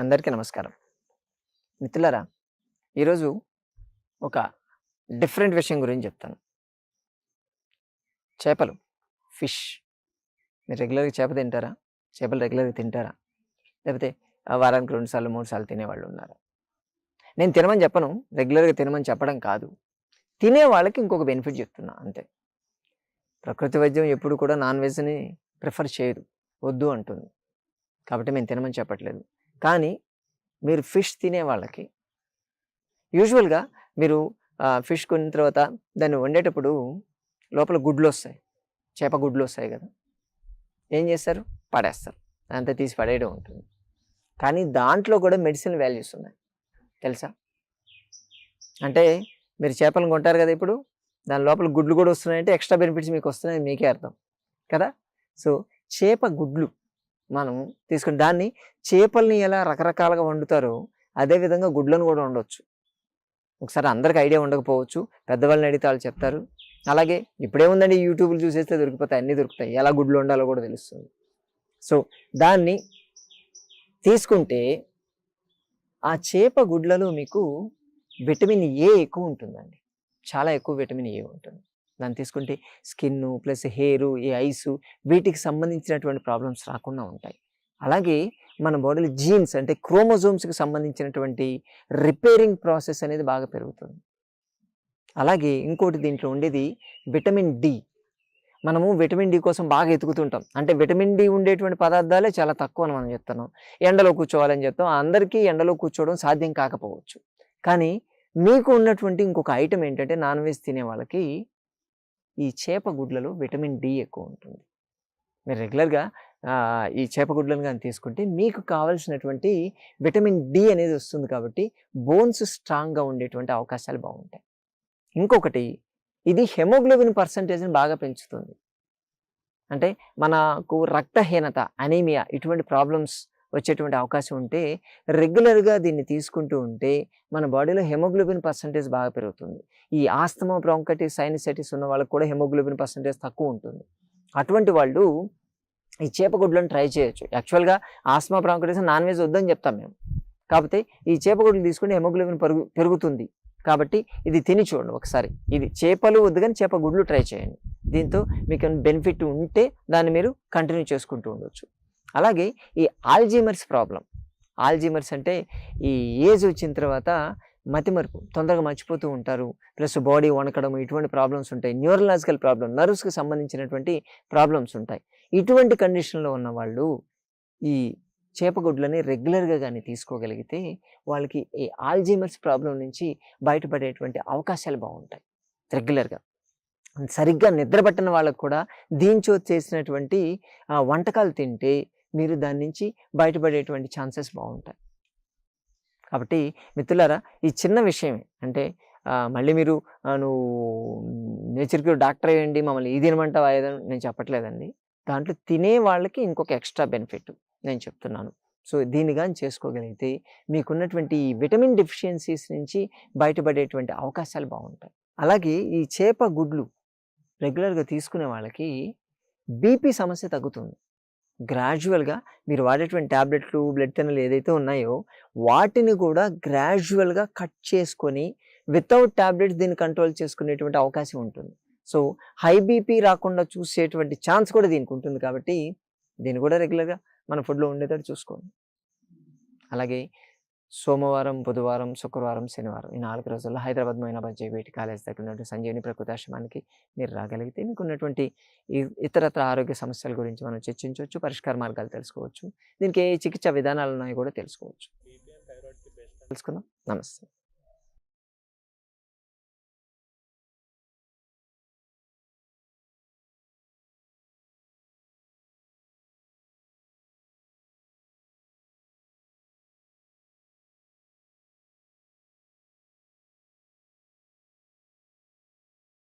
అందరికీ నమస్కారం. మిత్రులారా ఈరోజు ఒక డిఫరెంట్ విషయం గురించి చెప్తాను. చేపలు ఫిష్. మీరు రెగ్యులర్గా చేప తింటారా? చేపలు రెగ్యులర్గా తింటారా? లేకపోతే వారానికి రెండు సార్లు మూడు సార్లు తినేవాళ్ళు ఉన్నారా? నేను తినమని చెప్పను రెగ్యులర్గా తినమని చెప్పడం కాదు. తినే వాళ్ళకి ఇంకొక బెనిఫిట్ చెప్తున్నా అంతే. ప్రకృతి వైద్యం ఎప్పుడు కూడా నాన్ వెజ్ని ప్రిఫర్ చేయదు వద్దు అంటుంది. కాబట్టి మేము తినమని చెప్పట్లేదు. కానీ మీరు ఫిష్ తినే వాళ్ళకి. యూజువల్గా మీరు ఫిష్ కొన్న తర్వాత దాన్ని వండేటప్పుడు లోపల గుడ్లు వస్తాయి చేప గుడ్లు వస్తాయి కదా. ఏం చేస్తారు? పడేస్తారు. అంతా తీసి పడేయడం ఉంటుంది. కానీ దాంట్లో కూడా మెడిసిన్ వాల్యూస్ ఉన్నాయి. తెలుసా? అంటే మీరు చేపలను కొంటారు కదా ఇప్పుడు దాని లోపల గుడ్లు కూడా వస్తున్నాయంటే ఎక్స్ట్రా బెనిఫిట్స్ మీకు వస్తున్నాయి మీకే అర్థం. కదా? సో చేప గుడ్లు మనం తీసుకుని దాన్ని చేపల్ని ఎలా రకరకాలుగా వండుతారో అదే విధంగా గుడ్లను కూడా వండవచ్చు ఒకసారి అందరికి ఐడియా ఉండకపోవచ్చు. పెద్దవాళ్ళని అడిగితే వాళ్ళు చెప్తారు. అలాగే ఇప్పుడే ఉందండి యూట్యూబ్లు చూసేస్తే దొరికిపోతాయి. అన్నీ దొరుకుతాయి. ఎలా గుడ్లు వండాలో కూడా తెలుస్తుంది. సో దాన్ని తీసుకుంటే ఆ చేప గుడ్లలో మీకు విటమిన్ ఏ ఎక్కువ ఉంటుందండి. చాలా ఎక్కువ విటమిన్ ఏ ఉంటుంది. దాన్ని తీసుకుంటే స్కిన్ ప్లస్ హెయిర్ ఈ ఐస్ వీటికి సంబంధించినటువంటి ప్రాబ్లమ్స్ రాకుండా ఉంటాయి. అలాగే మన బాడీలో జీన్స్ అంటే క్రోమోజోమ్స్కి సంబంధించినటువంటి రిపేరింగ్ ప్రాసెస్ అనేది బాగా పెరుగుతుంది. అలాగే ఇంకోటి దీంట్లో ఉండేది విటమిన్ డి. మనము విటమిన్ డి కోసం బాగా ఎతుకుతుంటాం. అంటే విటమిన్ డి ఉండేటువంటి పదార్థాలే చాలా తక్కువ అని మనం చెప్తున్నాం. ఎండలో కూర్చోవాలని చెప్తాం. అందరికీ ఎండలో కూర్చోవడం సాధ్యం కాకపోవచ్చు. కానీ మీకు ఉన్నటువంటి ఇంకొక ఐటమ్ ఏంటంటే నాన్ వెజ్ తినే వాళ్ళకి ఈ చేప గుడ్లలో విటమిన్ డి ఎక్కువ ఉంటుంది. మీరు రెగ్యులర్గా ఈ చేప గుడ్లను కానీ తీసుకుంటే మీకు కావాల్సినటువంటి విటమిన్ డి అనేది వస్తుంది కాబట్టి బోన్స్ స్ట్రాంగ్గా ఉండేటువంటి అవకాశాలు బాగుంటాయి. ఇంకొకటి ఇది హెమోగ్లోబిన్ పర్సంటేజ్ని బాగా పెంచుతుంది. అంటే మనకు రక్తహీనత అనీమియా ఇటువంటి ప్రాబ్లమ్స్ వచ్చేటువంటి అవకాశం ఉంటే రెగ్యులర్గా దీన్ని తీసుకుంటూ ఉంటే మన బాడీలో హెమోగ్లోబిన్ పర్సంటేజ్ బాగా పెరుగుతుంది. ఈ ఆస్తమా బ్రాంకటిస్ సైనసైటిస్ ఉన్న వాళ్ళకి కూడా హెమోగ్లోబిన్ పర్సంటేజ్ తక్కువ ఉంటుంది. అటువంటి వాళ్ళు ఈ చేపగుడ్లను ట్రై చేయొచ్చు. యాక్చువల్గా ఆస్మా బ్రాంకటిస్ నాన్ వెజ్ వద్దని చెప్తాం మేము. కాకపోతే ఈ చేపగుడ్లు తీసుకుంటే హెమోగ్లోబిన్ పెరుగు పెరుగుతుంది. కాబట్టి ఇది తిని చూడండి ఒకసారి. ఇది చేపలు వద్దు కానీ చేప గుడ్లు ట్రై చేయండి. దీంతో మీకు బెనిఫిట్ ఉంటే దాన్ని మీరు కంటిన్యూ చేసుకుంటూ ఉండొచ్చు. అలాగే ఈ ఆల్జీమర్స్ ప్రాబ్లం. ఆల్జీమర్స్ అంటే ఈ ఏజ్ వచ్చిన తర్వాత మతిమరుపు తొందరగా మర్చిపోతూ ఉంటారు. ప్లస్ బాడీ వణకడం ఇటువంటి ప్రాబ్లమ్స్ ఉంటాయి. న్యూరలాజికల్ ప్రాబ్లం నర్వ్స్కి సంబంధించినటువంటి ప్రాబ్లమ్స్ ఉంటాయి. ఇటువంటి కండిషన్లో ఉన్న వాళ్ళు ఈ చేపగుడ్లని రెగ్యులర్గా కానీ తీసుకోగలిగితే వాళ్ళకి ఈ ఆల్జీమర్స్ ప్రాబ్లం నుంచి బయటపడేటువంటి అవకాశాలు బాగుంటాయి. రెగ్యులర్గా. సరిగ్గా నిద్రపట్టిన వాళ్ళకు కూడా దీంచో చేసినటువంటి వంటకాలు తింటే మీరు దాని నుంచి బయటపడేటువంటి ఛాన్సెస్ బాగుంటాయి. కాబట్టి మిత్రులారా ఈ చిన్న విషయమే. అంటే మళ్ళీ మీరు నువ్వు నేచర్కి డాక్టర్ అయ్యండి మమ్మల్ని ఇది తినమంటావా ఏదని నేను చెప్పట్లేదండి. దాంట్లో తినే వాళ్ళకి ఇంకొక ఎక్స్ట్రా బెనిఫిట్ నేను చెప్తున్నాను. సో దీన్ని కానీ చేసుకోగలిగితే మీకున్నటువంటి ఈ విటమిన్ డెఫిషియన్సీస్ నుంచి బయటపడేటువంటి అవకాశాలు బాగుంటాయి. అలాగే ఈ చేప గుడ్లు రెగ్యులర్గా తీసుకునే వాళ్ళకి బీపీ సమస్య తగ్గుతుంది. గ్రాడ్యువల్గా మీరు వాడేటువంటి ట్యాబ్లెట్లు బ్లడ్ థిన్నలు ఏదైతే ఉన్నాయో వాటిని కూడా గ్రాడ్యువల్గా కట్ చేసుకొని వితౌట్ ట్యాబ్లెట్స్ దీన్ని కంట్రోల్ చేసుకునేటువంటి అవకాశం ఉంటుంది. సో హై బీపీ రాకుండా చూసేటువంటి ఛాన్స్ కూడా దీనికి ఉంటుంది కాబట్టి దీన్ని కూడా రెగ్యులర్గా మన ఫుడ్లో ఉండేటట్టు చూసుకోండి. అలాగే సోమవారం బుధవారం శుక్రవారం శనివారం ఈ నాలుగు రోజుల్లో హైదరాబాద్ మైనాబాద్ జేబీటి కాలేజ్ దగ్గర ఉన్నటువంటి సంజీవని ప్రకృతాశ్రమానికి మీరు రాగలిగితే మీకు ఉన్నటువంటి ఇతరత్ర ఆరోగ్య సమస్యల గురించి మనం చర్చించవచ్చు పరిష్కార మార్గాలు తెలుసుకోవచ్చు దీనికి ఏ చికిత్స విధానాలు ఉన్నాయో కూడా తెలుసుకోవచ్చు. తెలుసుకుందాం. నమస్తే.